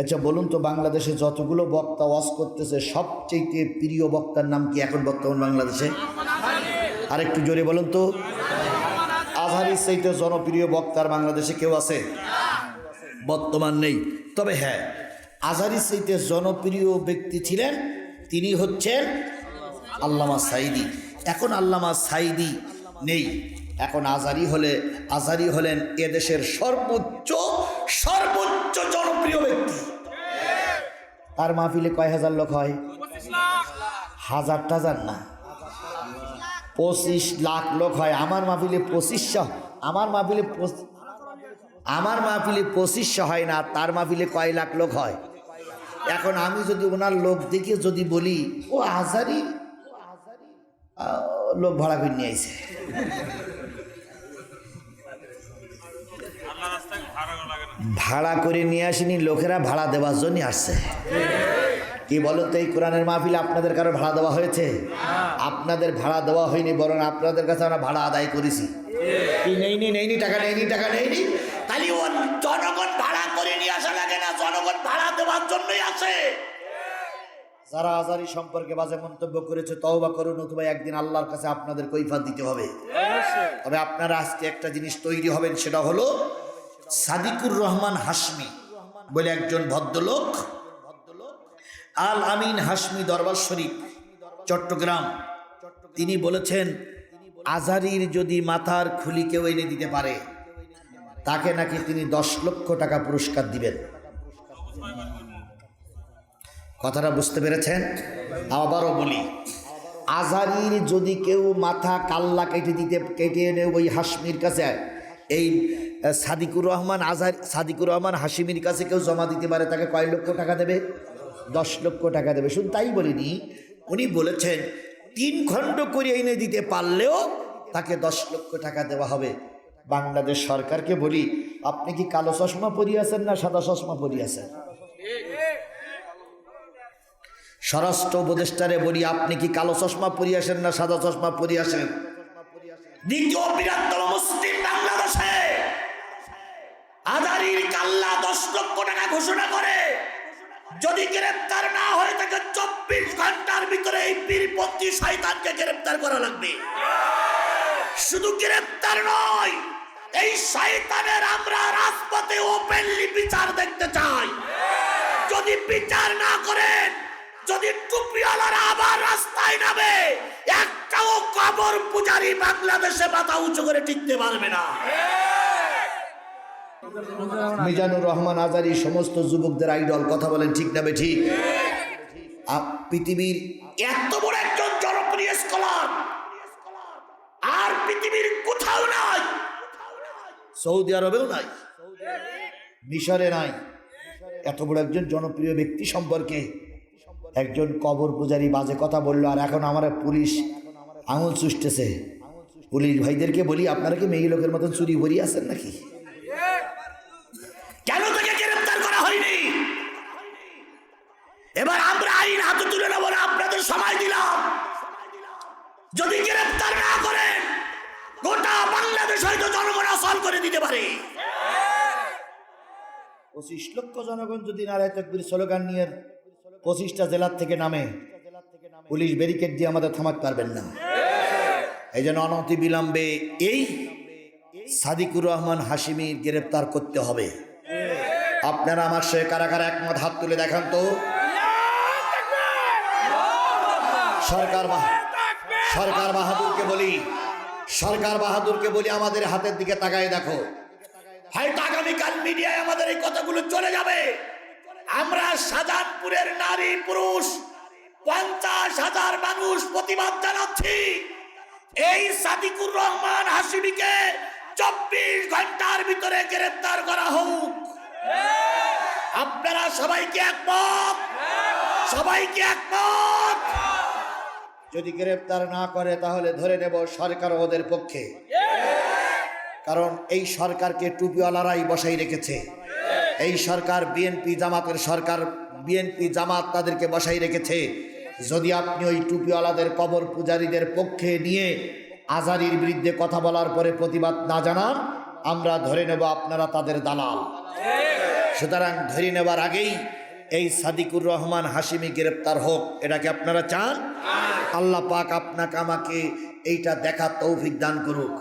আচ্ছা বলুন তো বাংলাদেশে যতগুলো বক্তা ওয়াজ করতেছে, সবচেয়ে প্রিয় বক্তার নাম কি এখন বর্তমান বাংলাদেশে? আর একটু জোরে বলুন তো। আজহারির চাইতে জনপ্রিয় বক্তার বাংলাদেশে কেউ আছে? বর্তমান নেই। তবে হ্যাঁ আজহারির চাইতে জনপ্রিয় ব্যক্তি ছিলেন, তিনি হচ্ছেন আল্লামা সাইদি এখন আল্লামা সাইদি নেই। এখন আজারি হলে আজারি হলেন এদেশের সর্বোচ্চ তার মাহফিলে কয় হাজার লোক হয়? হাজার টাজার না। পঁচিশ লাখ লোক হয়। আমার মাহফিলে পঁচিশশো আমার মাহফিলে আমার মাহফিলে পঁচিশশো হয় না তার মাহফিলে কয় লাখ লোক হয়? এখন আমি যদি ওনার লোক দেখে যদি বলি ও হাজারি লোক ভাড়া করে নিয়ে আইছে। ভাড়া করে নিয়ে আসেনি লোকেরা ভাড়া দেওয়ার জন্য আসছে। কি বলো তো এই কোরআনের মাহফিলে আপনাদের কারও ভাড়া দেওয়া হয়েছে? আপনাদের ভাড়া দেওয়া হয়নি বরং আপনাদের কাছে আমরা ভাড়া আদায় করেছি। কি নেইনি নেইনি টাকা নেইনি টাকা নেইনি? তাহলে ও জনগণ ভাড়া করে নিয়ে আসা লাগে না? জনগণ ভাড়া দেওয়ার জন্যই আসে। যারা আজারি সম্পর্কে বাজে মন্তব্য করেছে তওবা করুন অথবা একদিন আল্লাহর কাছে আপনাদের কৈফাত দিতে হবে। তবে আপনারা আজকে একটা জিনিস তৈরি হবেন সেটা হলো সাদিকুর রহমান হাসমি বলে একজন ভদ্রলোক আল আমিন হাসমি দরবার শরীফ, চট্টগ্রাম। তিনি বলেছেন, আজারির যদি মাথার খুলি কেউ এনে দিতে পারে, তাকে নাকি তিনি দশ লক্ষ টাকা পুরস্কার দিবেন। কথাটা বুঝতে পেরেছেন? আবারও বলি, আজারির যদি কেউ মাথা কাল্লা কেটে দিতে, কেটে এনে ওই হাসমির কাছে, এই সাদিকুর রহমান আজার সাদিকুর রহমান হাসিমির কাছে কেউ জমা দিতে পারে, তাকে কয় লক্ষ টাকা দেবে? দশ লক্ষ টাকা দেবে। শুধু তাই বলিনি, উনি বলেছেন, তিন খণ্ড করে এনে দিতে পারলেও তাকে দশ লক্ষ টাকা দেওয়া হবে। বাংলাদেশ সরকারকে বলি, আপনি কি কালো চশমা পরিয়াছেন না সাদা চশমা পরিয়াছেন স্বরাষ্ট্র উপদেষ্টারে বলি, আপনি কি কালো চশমা পরিয়াছেন না সাদা চশমা পরিয়াছেন দ্বিতীয় বৃহত্তম মুসলিম বাংলাদেশে আদারির কাল্লা দশ লক্ষ টাকা ঘোষণা করে। যদি গ্রেপ্তার না হয়ে থাকে চব্বিশ ঘণ্টার ভিতরে এই পীরপন্থী শয়তানকে গ্রেপ্তার করা লাগবে। শুধু গ্রেপ্তার নয়, এই শয়তানের আমরা রাজপথে ওপেনলি বিচার দেখতে চাই। যদি বিচার না করেন, যদি টুপিওয়ালারা আবার রাস্তায় নামে, একটাও কবর পূজারি বাংলাদেশে মাথা উঁচু করে টিকতে পারবে না। মিজানুর রহমান আজারি, সমস্ত যুবকদের আইডল, কথা বলেন ঠিক না ঠিক পৃথিবীর এত বড় একজন জনপ্রিয় স্কলার আর পৃথিবীর কোথাও নাই, সৌদি আরবেও নাই, মিশরে নাই। এত বড় একজন জনপ্রিয় ব্যক্তি সম্পর্কে একজন কবর পূজারি বাজে কথা বলল, আর এখন আমার পুলিশ আঙুল চুষতেছে। পুলিশ ভাইদেরকে বলি, আপনারা কি মেয়ে লোকের মতন চুরি ভরি আছেন নাকি কেন তাকে গ্রেফতার করা হয়নি এবার আমরা আইন হাতে তুলে নেব না, আপনাদের সময় দিলাম। যদি গ্রেফতার না করেন গোটা বাংলাদেশ হয়তো জনগণ আসল করে দিতে পারে। পঁচিশ লক্ষ জনগণ যদি নারায় তকবির স্লোগান নিয়ে পঁচিশটা জেলার থেকে নামে, পুলিশ ব্যারিকেড দিয়ে আমাদের থামাতে পারবেন না। এই জন্য অনতি বিলম্বে এই সাদিকুর রহমান হাসিমির গ্রেপ্তার করতে হবে। আপনারা আমার সে কারা কারা একমত, হাত তুলে দেখান তো। সরকার সরকার বাহাদুরকে বলি, সরকার বাহাদুরকে বলি আমাদের হাতের দিকে তাকায় দেখো। হয়তো আগামীকাল মিডিয়ায় আমাদের এই কথাগুলো চলে যাবে। আমরা শাহজাহানপুরের নারী পুরুষ, পঞ্চাশ হাজার মানুষ প্রতিবাদ জানাচ্ছি। এই সাদিকুর রহমান হাসিবিকে চব্বিশ ঘণ্টার ভিতরে গ্রেফতার করা হোক। আপনারা সবাইকে একমত? সবাইকে একমত? যদি গ্রেফতার না করে, তাহলে ধরে নেব সরকার ওদের পক্ষে। কারণ এই সরকারকে টুপিওয়ালারাই বসাই রেখেছে। এই সরকার বিএনপি জামাতের সরকার, বিএনপি জামাত তাদেরকে বসাই রেখেছে। যদি আপনি ওই টুপিওয়ালাদের কবর পূজারীদের পক্ষে নিয়ে আজারির বিরুদ্ধে কথা বলার পরে প্রতিবাদ না জানান, আমরা ধরে নেব আপনারা তাদের দালাল। সুতরাং ধরে নেবার আগেই এই সাদিকুর রহমান হাসিমি গ্রেপ্তার হোক এটাকে আপনারা চান? আল্লাহ পাক আপনাকে আমাকে এইটা দেখা তৌফিক দান করুক।